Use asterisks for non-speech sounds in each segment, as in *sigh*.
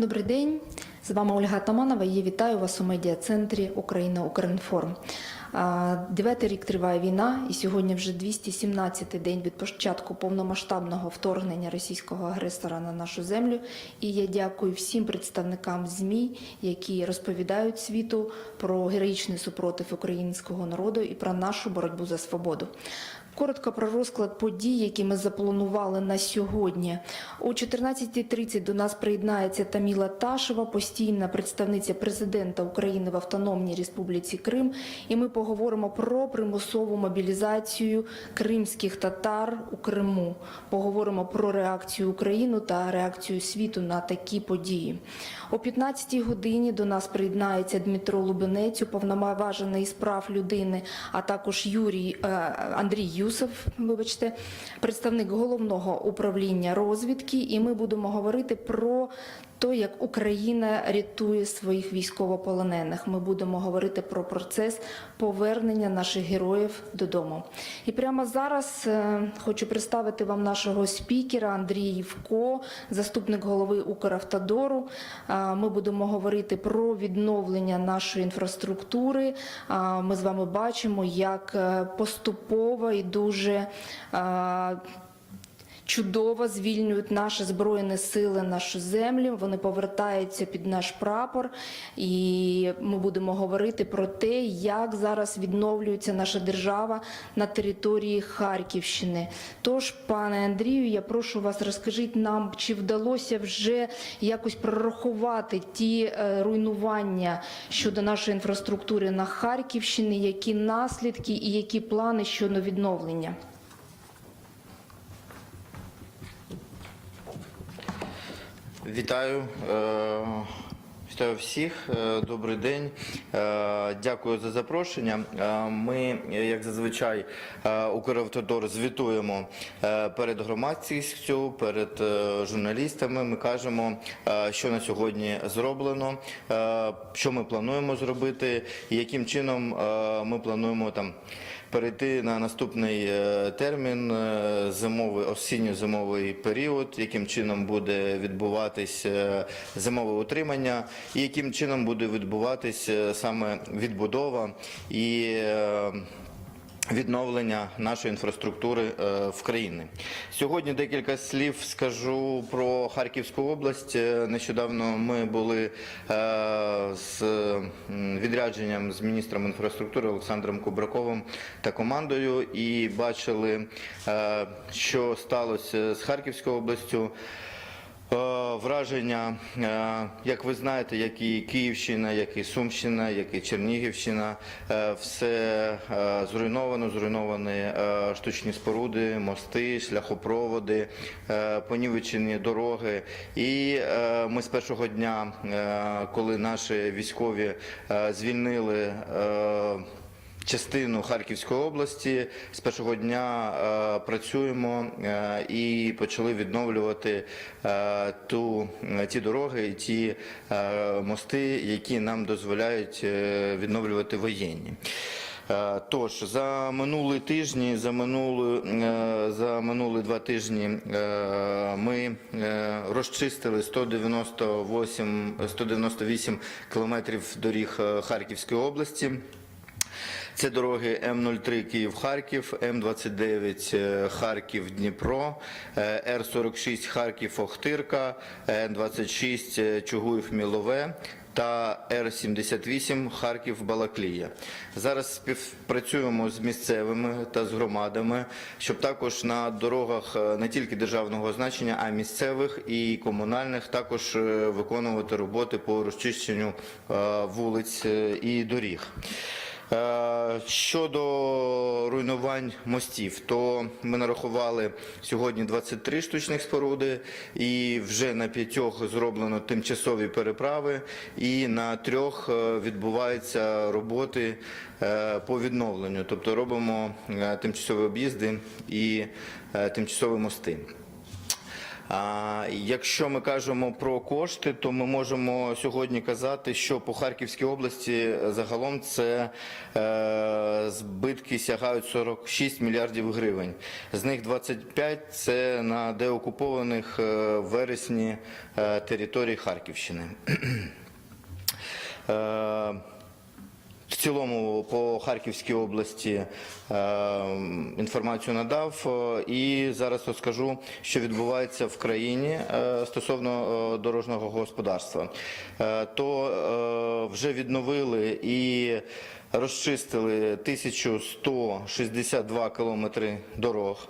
Добрий день, з вами Ольга Таманова. Я вітаю вас у медіа-центрі Україна Укрінформ. Дев'ятий рік триває війна, і сьогодні вже 217-й день від початку повномасштабного вторгнення російського агресора на нашу землю. І я дякую всім представникам ЗМІ, які розповідають світу про героїчний супротив українського народу і про нашу боротьбу за свободу. Коротко про розклад подій, які ми запланували на сьогодні. О 14.30 до нас приєднається Таміла Ташева, постійна представниця президента України в Автономній Республіці Крим. І ми поговоримо про примусову мобілізацію кримських татар у Криму. Поговоримо про реакцію України та реакцію світу на такі події. О 15 годині до нас приєднається Дмитро Лубенець, уповноважений з прав людини, а також Юрій е, Андрій Юсов, вибачте, представник головного управління розвідки. І ми будемо говорити про те, як Україна рятує своїх військовополонених. Ми будемо говорити про процес повернення наших героїв додому. І прямо зараз е, хочу представити вам нашого спікера Андрій Євко, заступник голови Укравтодору. Е, Ми будемо говорити про відновлення нашої інфраструктури. Е, Ми з вами бачимо, як поступово і дуже чудово звільнюють наші збройні сили, нашу землю. Вони повертаються під наш прапор, і ми будемо говорити про те, як зараз відновлюється наша держава на території Харківщини. Тож, пане Андрію, я прошу вас, розкажіть нам, чи вдалося вже якось прорахувати ті е, руйнування щодо нашої інфраструктури на Харківщині, які наслідки і які плани щодо відновлення? Вітаю. е, Вітаю всіх. Е, Добрий день. Е, Дякую за запрошення. Ми, як зазвичай, Укравтодор звітуємо перед громадськістю, перед журналістами. Ми кажемо, що на сьогодні зроблено, що ми плануємо зробити, яким чином ми плануємо там перейти на наступний е, термін е, зимовий осінньо-зимовий період, яким чином буде відбуватись е, зимове утримання, і яким чином буде відбуватись е, саме відбудова і. Відновлення нашої інфраструктури е, в країні. Сьогодні декілька слів скажу про Харківську область. Е, Нещодавно ми були е, з відрядженням з міністром інфраструктури Олександром Кубраковим та командою і бачили, що сталося з Харківською областю. Е, Враження, е, як ви знаєте, як і Київщина, як і Сумщина, як і Чернігівщина, е, все зруйновано, зруйновані штучні споруди, мости, шляхопроводи, понівечені дороги. І ми з першого дня, коли наші військові звільнили. Частину Харківської області. З першого дня е, працюємо е, і почали відновлювати е, ту, е, ті дороги і ті е, мости, які нам дозволяють е, відновлювати воєнні. Е, Тож за минулі тижні, за минулі, е, за минулі два тижні ми розчистили 198, 198 кілометрів доріг Харківської області. Це дороги М03 Київ-Харків, М29 е, Харків-Дніпро, е, Р46 Харків-Охтирка, Н26 е, Чугуїв-Мілове та Р-78 Харків-Балаклія. Зараз співпрацюємо з місцевими та з громадами, щоб також на дорогах не тільки державного значення, а місцевих і комунальних також виконувати роботи по розчищенню вулиць і доріг. Е, Щодо руйнувань мостів, то ми нарахували сьогодні 23 штучних споруди, і вже на п'ятьох зроблено тимчасові переправи, і на трьох е, відбуваються роботи е, по відновленню. Тобто робимо тимчасові об'їзди і тимчасові мости. Якщо ми кажемо про кошти, то ми можемо сьогодні казати, що по Харківській області загалом це е, збитки сягають 46 мільярдів гривень. З них 25 – це на деокупованих е, вересні е, територій Харківщини. *clears throat* Цілому по Харківській області е, інформацію надав е, і зараз розкажу, що відбувається в країні е, стосовно е, дорожнього господарства. То вже відновили і розчистили 1162 кілометри дорог.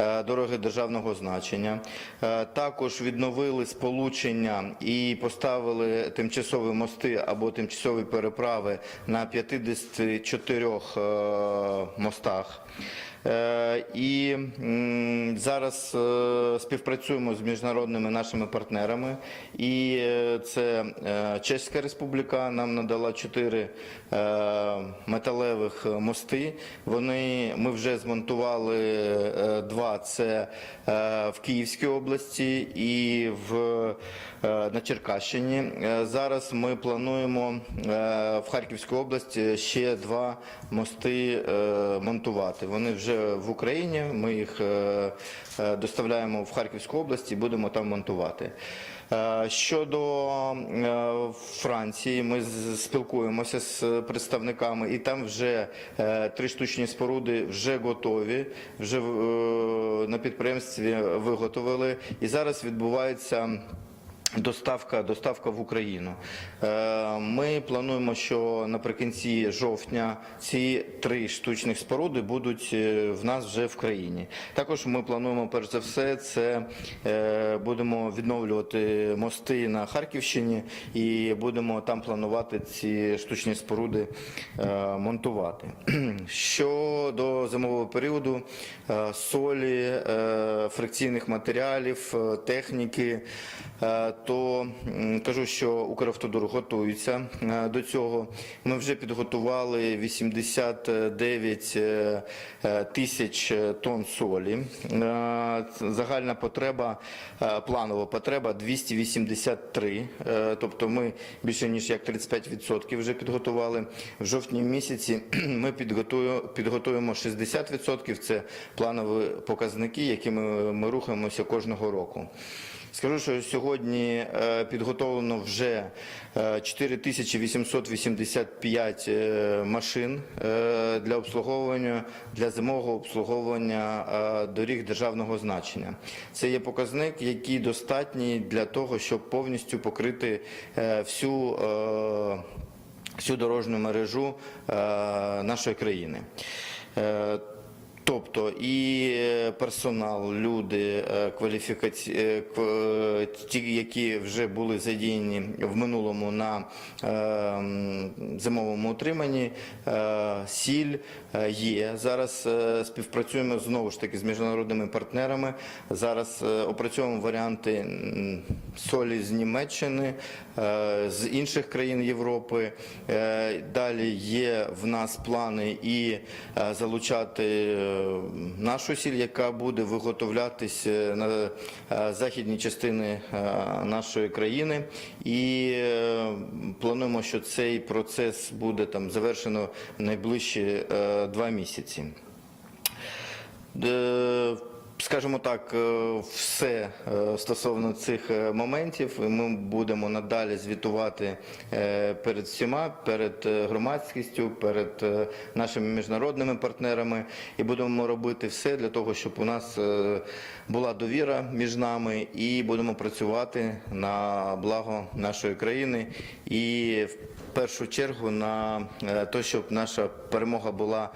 е, Дороги державного значення Е, також відновили сполучення і поставили тимчасові мости або тимчасові переправи на 54 е, мостах. Е, І зараз е, співпрацюємо з міжнародними нашими партнерами. І е, це Чеська Республіка нам надала чотири металевих мости. Вони ми вже змонтували два. Це в Київській області і в на Черкащині. Зараз ми плануємо в Харківській області ще два мости монтувати. Вони вже в Україні. Ми їх е, е, доставляємо в Харківську область і будемо там монтувати. Е, Щодо Франції, ми спілкуємося з представниками, і там вже три штучні споруди вже готові, вже на підприємстві виготовили. І зараз відбувається. Доставка, доставка в Україну. Е, Ми плануємо, що наприкінці жовтня ці три штучних споруди будуть е, в нас вже в країні. Також ми плануємо, перш за все, це е, будемо відновлювати мости на Харківщині і будемо там планувати ці штучні споруди монтувати. *clears throat* Щодо зимового періоду, солі, фрикційних матеріалів, техніки, то кажу, що Укравтодор готується е, до цього. Ми вже підготували 89 е, е, тисяч тонн солі. Загальна потреба, планова потреба 283, е, тобто ми більше ніж як 35% вже підготували. В жовтні місяці *clears throat* ми підготуємо 60%, це планові показники, якими ми рухаємося кожного року. Скажу, що сьогодні е, підготовлено вже е, 4885 е, машин е, для обслуговування для зимового обслуговування доріг державного значення. Це є показник, який достатній для того, щоб повністю покрити всю. всю дорожню мережу нашої країни. Тобто і е, персонал, люди, е, кваліфікаці... е, ті, які вже були задіяні в минулому на зимовому утриманні, сіль є. Зараз співпрацюємо знову ж таки з міжнародними партнерами. Зараз опрацьовуємо варіанти солі з Німеччини, е, з інших країн Європи. Е, Далі є в нас плани і е, залучати нашу сіль, яка буде виготовлятись на західній частини нашої країни. І плануємо, що цей процес буде там завершено найближчі два місяці. Скажімо так, е, все е, стосовно цих е, моментів. Ми будемо надалі звітувати перед всіма, перед громадськістю, перед нашими міжнародними партнерами, і будемо робити все для того, щоб у нас була довіра між нами, і будемо працювати на благо нашої країни і в першу чергу на те, щоб наша перемога була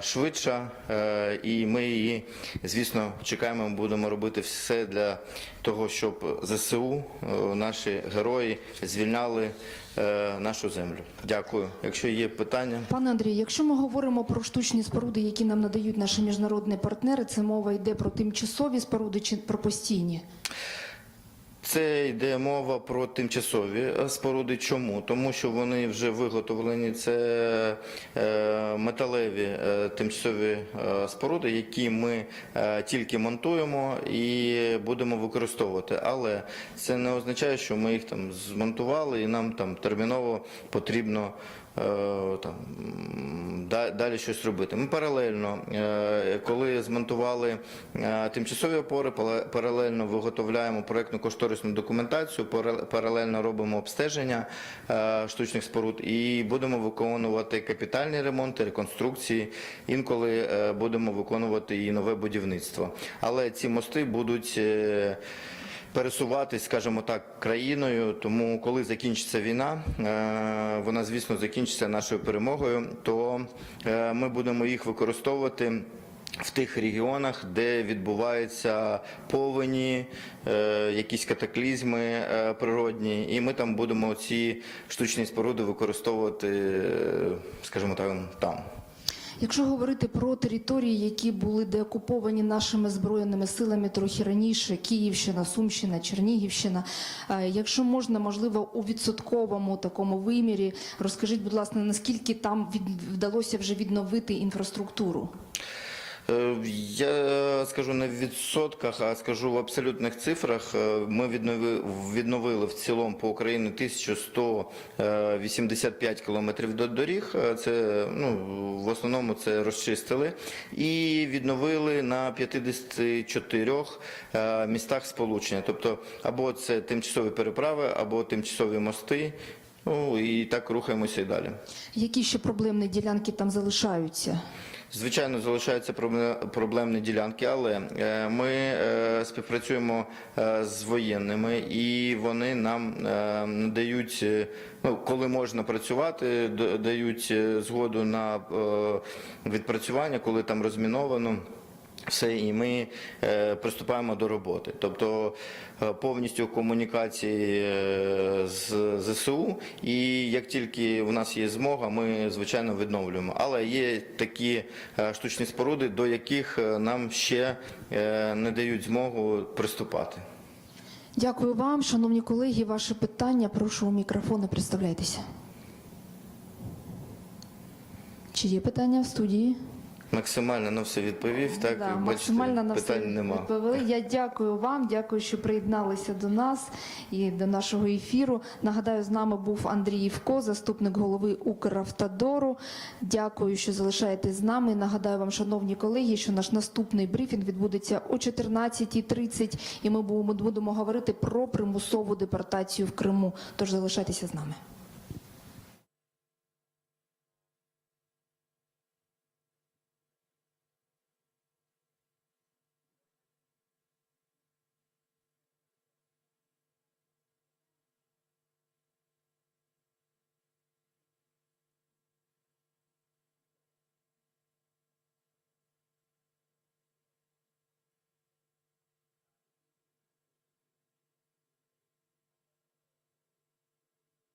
швидша, е, і ми її, звісно, чекаємо. Будемо робити все для того, щоб ЗСУ, е, наші герої, звільняли е, нашу землю. Дякую. Якщо є питання. Пане Андрію, якщо ми говоримо про штучні споруди, які нам надають наші міжнародні партнери, це мова йде про тимчасові споруди чи про постійні? Це йде мова про тимчасові споруди. Чому? Тому що вони вже виготовлені. Це е, металеві е, тимчасові е, споруди, які ми тільки монтуємо і будемо використовувати. Але це не означає, що ми їх там змонтували і нам там терміново потрібно. Е, Там далі щось робити. Ми паралельно, е, коли змонтували е, тимчасові опори, паралельно виготовляємо проектну кошторисну документацію, паралельно робимо обстеження штучних споруд і будемо виконувати капітальні ремонти, реконструкції. Інколи будемо виконувати і нове будівництво. Але ці мости будуть. Пересуватись, скажімо так, країною. Тому, коли закінчиться війна, е, вона, звісно, закінчиться нашою перемогою, то е, ми будемо їх використовувати. В тих регіонах, де відбуваються повені, е, якісь катаклізми е, природні, і ми там будемо ці штучні споруди використовувати, е, скажімо так, там. Якщо говорити про території, які були деокуповані нашими збройними силами трохи раніше, Київщина, Сумщина, Чернігівщина, е, якщо можна, можливо, у відсотковому такому вимірі, розкажіть, будь ласка, наскільки там вдалося вже відновити інфраструктуру? Е, Я скажу не в відсотках, а скажу в абсолютних цифрах. Е, Ми віднови- відновили в цілому по Україні 1185 кілометрів до доріг. Е, Це ну в основному це розчистили і відновили на 54 е, містах сполучення. Тобто або це тимчасові переправи, або тимчасові мости. Ну і так рухаємося і далі. Які ще проблемні ділянки там залишаються? Звичайно, залишаються пробле- проблемні ділянки, але е, ми е, співпрацюємо е, з воєнними, і вони нам надають, ну, коли можна працювати, дають згоду на відпрацювання, коли там розміновано. Все, і ми е, приступаємо до роботи. Тобто е, повністю комунікації е, з ЗСУ, і як тільки у нас є змога, ми звичайно відновлюємо. Але є такі штучні споруди, до яких нам ще не дають змогу приступати. Дякую вам, шановні колеги. Ваше питання. Прошу у мікрофон представляйтеся. Чи є питання в студії? Максимально на все відповів. Так Да, бачите, максимально на все питань нема. відповіли. Я дякую вам, дякую, що приєдналися до нас і до нашого ефіру. Нагадаю, з нами був Андрій Євко, заступник голови Укравтодору. Дякую, що залишаєтесь з нами. Нагадаю вам, шановні колеги, що наш наступний брифінг відбудеться о 14.30 і ми будемо будемо говорити про примусову депортацію в Криму. Тож залишайтеся з нами.